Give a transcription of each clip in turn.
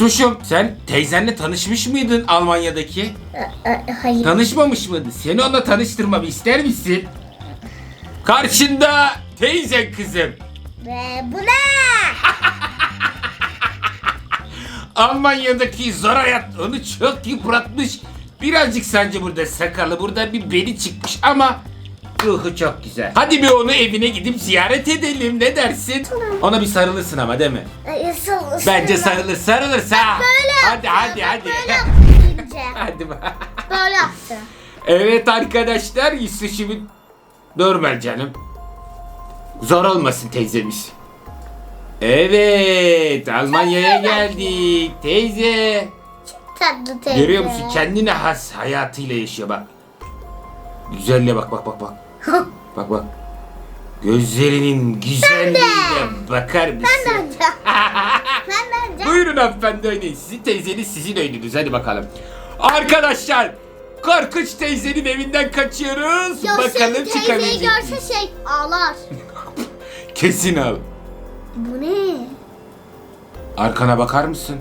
Yusuf'cum sen teyzenle tanışmış mıydın Almanya'daki? Hayır. Tanışmamış mıydın? Seni onunla tanıştırmamı ister misin? Karşında teyzen kızım. Ve bu ne? Almanya'daki zor hayat onu çok yıpratmış. Birazcık sence burada sakalı, burada bir beli çıkmış ama ruhu çok güzel. Hadi bir onu evine gidip ziyaret edelim ne dersin? Ona bir sarılırsın ama değil mi? Ee, ısır- Bence sarılır, sarılırsa. Böyle Hadi hadi hadi. Böyle yaptı ince. hadi bak. Böyle yaptı. Evet arkadaşlar Yusuf'un normal canım. Zor olmasın teyzemiz. Evet Almanya'ya geldik teyze. Tatlı teyze. Görüyor musun kendine has hayatıyla yaşıyor bak. Güzelle bak bak bak bak. Bak bak. Gözlerinin güzelliğine bakar mısın? Ben de Ben de Buyurun hanımefendi oynayın. Sizin teyzeniz sizin oyununuz. Hadi bakalım. Arkadaşlar Korkunç teyzenin evinden kaçıyoruz. Bakalım teyzeyi çıkabilecek miyiz? görse şey ağlar. Kesin al. Bu ne? Arkana bakar mısın?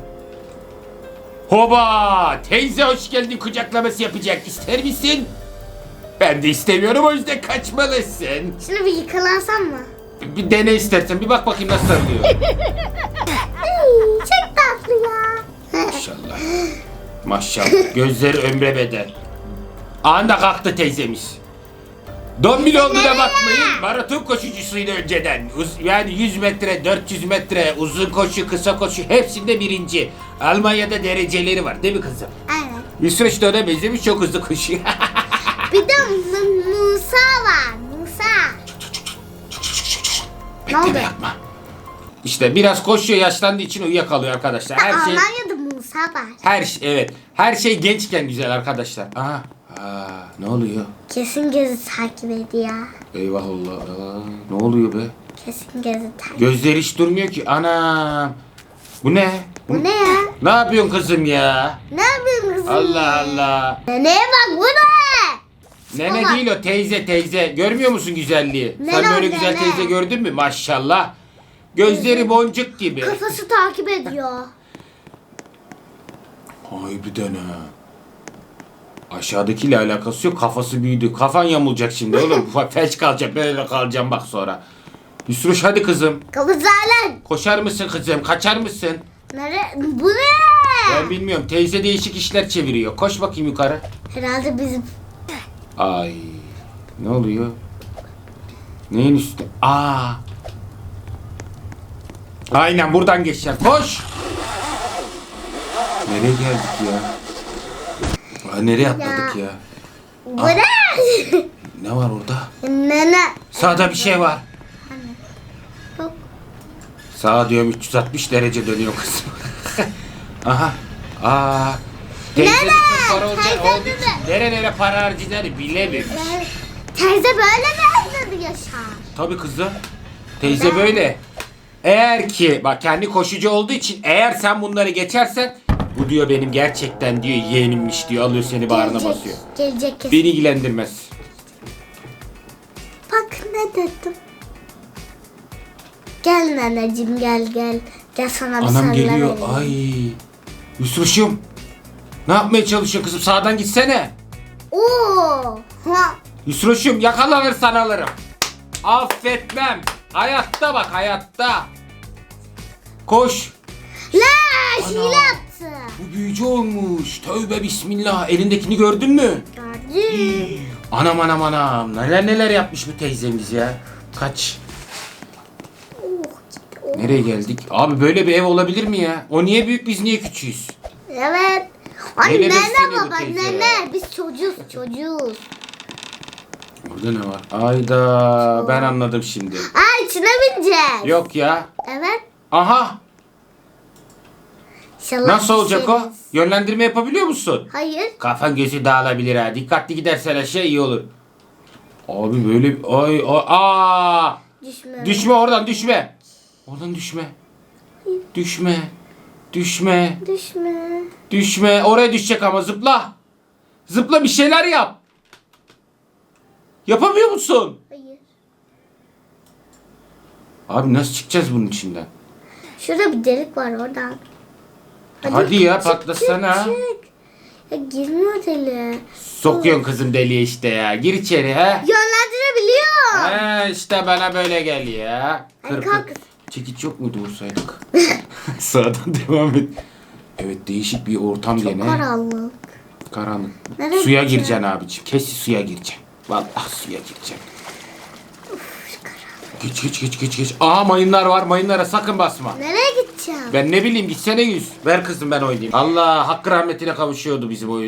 Hoba! Teyze hoş geldin kucaklaması yapacak. İster misin? Ben de istemiyorum o yüzden kaçmalısın. Şimdi bir yıkalansam mı? Bir, bir dene istersen bir bak bakayım nasıl sarılıyor. Ay, çok tatlı ya. Maşallah. Maşallah. Gözleri ömre bedel. Anda kalktı teyzemiz. Dombil olduğuna bakmayın. Maraton koşucusuydu önceden. Uz- yani 100 metre, 400 metre, uzun koşu, kısa koşu hepsinde birinci. Almanya'da dereceleri var değil mi kızım? Aynen. İsveç de ona benzemiş çok hızlı koşuyor. Bir de Mu- Musa var. Musa. Ne oldu? Bekleme yapma. İşte biraz koşuyor yaşlandığı için uyuyakalıyor arkadaşlar. Her şey Almanya'da Musa var. her şey evet. Her şey gençken güzel arkadaşlar. Aha. Aa, ne oluyor? Kesin gözü takip ediyor. Eyvah Allah. Aa, ne oluyor be? Kesin gözü takip Gözleri hiç durmuyor ki. Anam. Bu ne? Bu ne ya? Ne yapıyorsun kızım ya? Ne yapıyorsun kızım? Allah Allah. Neneye bak bu? Nene değil o teyze teyze. Görmüyor musun güzelliği? Nene Sen böyle güzel nene. teyze gördün mü? Maşallah. Gözleri boncuk gibi. Kafası takip ediyor. Harbiden ha. Aşağıdakiyle alakası yok. Kafası büyüdü. Kafan yamulacak şimdi oğlum. Felç kalacak. Böyle kalacağım bak sonra. Yusruş hadi kızım. Kavuzlarla. Koşar mısın kızım? Kaçar mısın? Nere? Bu ne? Ben bilmiyorum. Teyze değişik işler çeviriyor. Koş bakayım yukarı. Herhalde bizim Ay. Ne oluyor? Neyin üstüne? Aa. Aynen buradan geçeceğim. Koş. Nereye geldik ya? Aa, nereye atladık ya? Bu ne? Ne var orada? Nene. Sağda bir şey var. Bak. Sağa diyorum 360 derece dönüyor kızım. Aha. Aa. Teyze Nene, para olacak teyze olduğu için nere nere para harcayacağını bilememiş. Teyze böyle mi hazırdı yaşar? Tabii kızım. Teyze böyle. Eğer ki bak kendi koşucu olduğu için eğer sen bunları geçersen bu diyor benim gerçekten diyor yeğenimmiş diyor alıyor seni bağrına Gelecek, basıyor. Gelecek kesin. Beni ilgilendirmez. Bak ne dedim. Gel neneciğim gel gel. Gel sana bir Anam geliyor. vereyim. Ay. Yusuf'cum. Ne yapmaya çalışıyor kızım? Sağdan gitsene. Oo. Ha. Yusuf'cum yakalanırsan alırım. Affetmem. Hayatta bak hayatta. Koş. La Ana. Bu büyücü olmuş. Tövbe bismillah. Elindekini gördün mü? Gördün. Anam anam anam. Neler neler yapmış bu teyzemiz ya. Kaç. Oh, oh. Nereye geldik? Abi böyle bir ev olabilir mi ya? O niye büyük biz niye küçüğüz? Evet. Ay nene baba nene. Biz çocuğuz çocuğuz. Orada ne var? Ayda ben anladım şimdi. Ay içine bineceğiz. Yok ya. Evet. Aha. İnşallah Nasıl olacak o? düşeriz. Yönlendirme yapabiliyor musun? Hayır. Kafan gözü dağılabilir ha. Dikkatli gidersen aşağı iyi olur. Abi böyle ay ay aa Düşme. düşme oradan düşme. Oradan düşme. Düşme. Düşme. Düşme. Düşme. Oraya düşecek ama zıpla. Zıpla bir şeyler yap. Yapamıyor musun? Hayır. Abi nasıl çıkacağız bunun içinden? Şurada bir delik var oradan. Hadi ya, çık, patlasana. çık, çık. Ya girme otele. Sokuyorsun kızım deliye işte ya. Gir içeri ha. Yönlendirebiliyor. Ha işte bana böyle gel ya. Ay, Kır kalk. Çekiç yok muydu vursaydık? Sağdan devam et. Evet değişik bir ortam gene. Karanlık. Karanlık. Nereye suya gideceğim? gireceksin abicim. Kesin suya gireceksin. Vallahi suya gireceksin. Geç geç geç geç geç. Aa mayınlar var. Mayınlara sakın basma. Nereye gideceğim? Ben ne bileyim gitsene yüz. Ver kızım ben oynayayım. Allah hakkı rahmetine kavuşuyordu bizim o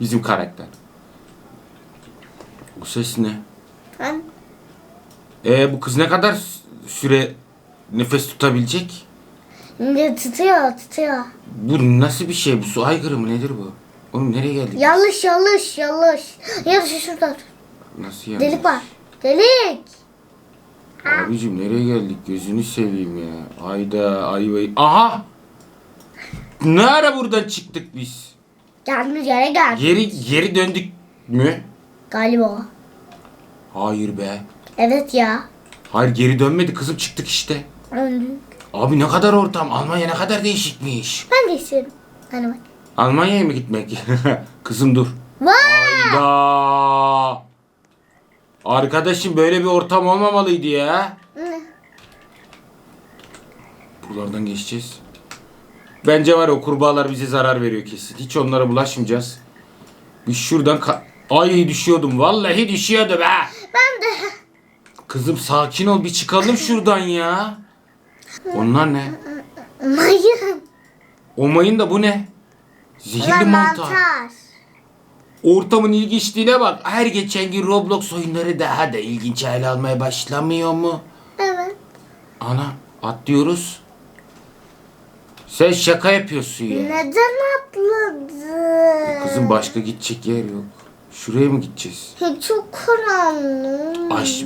bizim karakter. Bu ses ne? Ben Ee bu kız ne kadar süre nefes tutabilecek? Şimdi tutuyor tutuyor. Bu nasıl bir şey? Bu su aygırı mı nedir bu? Oğlum nereye geldik? Yanlış yanlış yanlış. Yanlış şurada. Nasıl yani? Delik var. Delik. Abicim nereye geldik? Gözünü seveyim ya. Ayda ayvayı. Aha! Ne ara buradan çıktık biz? Gelmiş yere geldi. Geri geri döndük mü? Galiba. Hayır be. Evet ya. Hayır geri dönmedi kızım çıktık işte. Öldük. Abi ne kadar ortam. Almanya ne kadar değişikmiş. Ben de istiyorum. Hani bak. Almanya'ya mı gitmek? kızım dur. Vay. Hayda. Arkadaşım böyle bir ortam olmamalıydı ya. Buralardan geçeceğiz. Bence var ya o kurbağalar bize zarar veriyor kesin. Hiç onlara bulaşmayacağız. Bir şuradan ka- Ay düşüyordum. Vallahi düşüyordum ha. Ben de. Kızım sakin ol bir çıkalım şuradan ya. Onlar ne? Mayın. O mayın da bu ne? Zehirli mantar. mantar. Ortamın ilginçliğine bak. Her geçen gün Roblox oyunları daha da ilginç hale almaya başlamıyor mu? Evet. Ana atlıyoruz. Sen şaka yapıyorsun ya. Neden atladı? Kızım başka gidecek yer yok. Şuraya mı gideceğiz? Ya çok karanlık. Aş,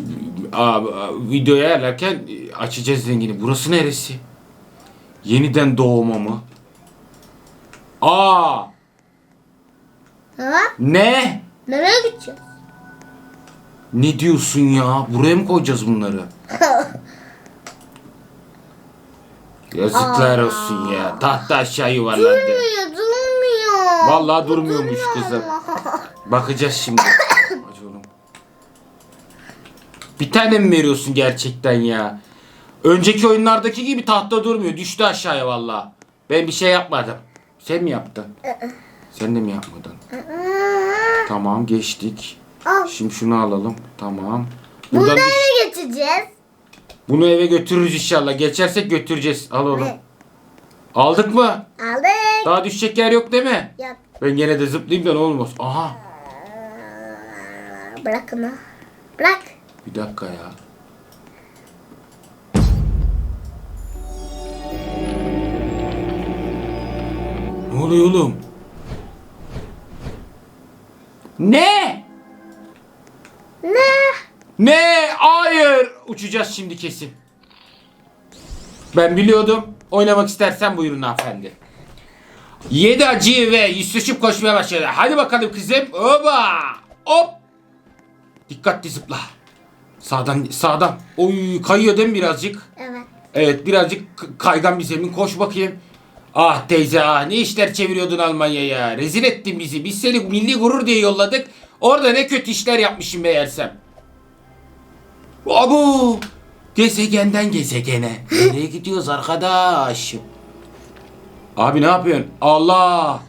a, a, videoyu ayarlarken e, açacağız rengini. Burası neresi? Yeniden doğma mı? Aa, Ha? ne? Nereye gideceğiz? Ne diyorsun ya? Buraya mı koyacağız bunları? Yazıklar Aa. olsun ya. Tahta aşağı yuvarlandı. Durmuyor, durmuyor. Vallahi durmuyormuş kızım. Bakacağız şimdi. Hadi oğlum. Bir tane mi veriyorsun gerçekten ya? Önceki oyunlardaki gibi tahta durmuyor. Düştü aşağıya vallahi. Ben bir şey yapmadım. Sen mi yaptın? Sen de mi yapmadın? Tamam geçtik. Al. Şimdi şunu alalım. Tamam. Bunu Buradan da düş- eve geçeceğiz. Bunu eve götürürüz inşallah. Geçersek götüreceğiz. Al oğlum. Evet. Aldık mı? Aldık. Daha düşecek yer yok değil mi? Yok. Ben gene de zıplayayım da ne olmaz. Aha. Bırak onu. Bırak. Bir dakika ya. Ne oluyor oğlum? Ne? Ne? Ne? Hayır. Uçacağız şimdi kesin. Ben biliyordum. Oynamak istersen buyurun hanımefendi. Yedi acı ve yüzleşip koşmaya başladı. Hadi bakalım kızım. Oba. Hop. Dikkatli zıpla. Sağdan sağdan. Oy kayıyor değil mi birazcık? Evet. Evet birazcık kaygan bir zemin. Koş bakayım. Ah teyze ah ne işler çeviriyordun Almanya'ya. Rezil ettin bizi. Biz seni milli gurur diye yolladık. Orada ne kötü işler yapmışım meğersem. Abu! Gezegenden gezegene. Nereye gidiyoruz arkadaş? Abi ne yapıyorsun? Allah!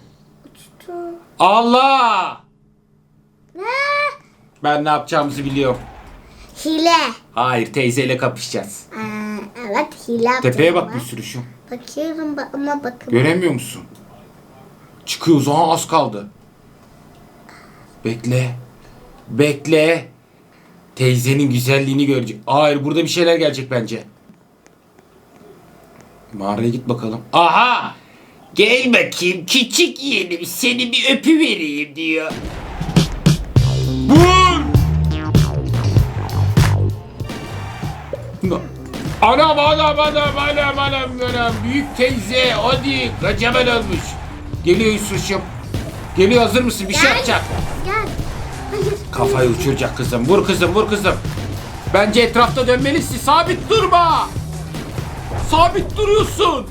Uçtu. Allah! Ne? Ben ne yapacağımızı biliyorum. Hile. Hayır teyzeyle kapışacağız. Ee, evet hile Tepeye bak yapıyorlar. bir sürü şu. Bakıyorum ba- ama bakın. Göremiyor musun? Çıkıyoruz. Aha az kaldı. Bekle. Bekle. Teyzenin güzelliğini görecek. Hayır burada bir şeyler gelecek bence. Mağaraya git bakalım. Aha! Gel bakayım küçük yeğenim seni bir öpü vereyim diyor. Anam anam anam anam anam anam büyük teyze hadi kocaman olmuş. Geliyor Yusuf'cum. Geliyor hazır mısın bir şey Gel. yapacak. Gel. Hayır. Kafayı uçuracak kızım vur kızım vur kızım. Bence etrafta dönmelisin sabit durma. Sabit duruyorsun.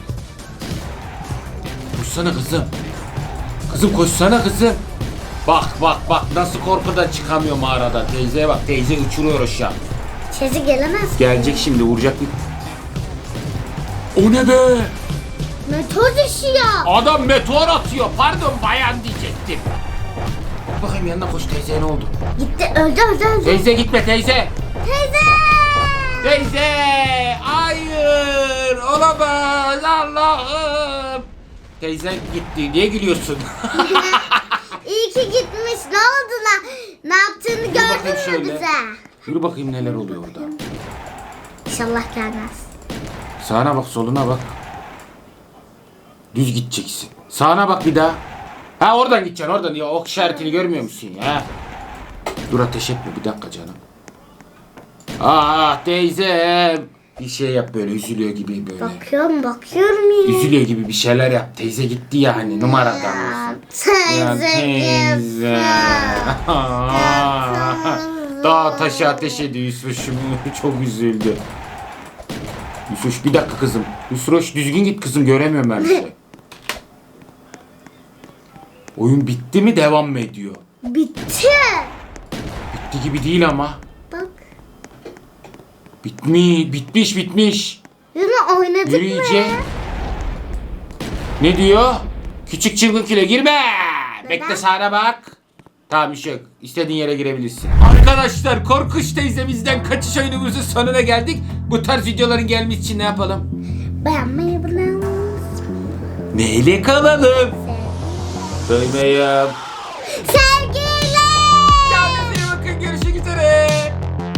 Koşsana kızım. Kızım koşsana kızım. Bak bak bak nasıl korkudan çıkamıyor mağarada. Teyzeye bak teyze uçuruyor aşağı. Sesi gelemez. Gelecek şimdi vuracak bir. O ne be? Meteor düşüyor. Adam meteor atıyor. Pardon bayan diyecektim. Bakayım yanına koş teyze ne oldu? Gitti öldü öldü öldü. Teyze gitme teyze. Teyze. Teyze! Hayır! Olamaz! Allah'ım! Teyze gitti. Niye gülüyorsun? İyi ki gitmiş. Ne oldu lan? Ne yaptığını gördün mü şöyle. bize? Yürü bakayım neler oluyor orada. İnşallah gelmez. Sağına bak, soluna bak. Düz gideceksin. Sağına bak bir daha. Ha oradan gideceksin, oradan. Ya ok işaretini görmüyor musun ya? Dur ateş etme bir dakika canım. Ah teyzem. Bir şey yap böyle üzülüyor gibi böyle. Bakıyorum bakıyorum ya. Üzülüyor gibi bir şeyler yap. Teyze gitti yani numaradan olsun. Ya Teyze teyze. gitsin. Dağ taşı ateş ediyor Yusuf'um. Çok üzüldü. Yusuf bir dakika kızım. Yusuf düzgün git kızım göremiyorum ben şey. Oyun bitti mi devam mı ediyor? Bitti. Bitti gibi değil ama. Bak. Bitmiş, bitmiş, bitmiş. Yine oynadık Yürü mı? Ne diyor? Küçük çılgın kile girme. Bekle sağına bak. Tamam bir şey yok. İstediğin yere girebilirsin. Arkadaşlar korkunç teyzemizden kaçış oyunumuzun sonuna geldik. Bu tarz videoların gelmesi için ne yapalım? Beğenmeyi bulun. Neyle kalalım? Duymayayım. Sen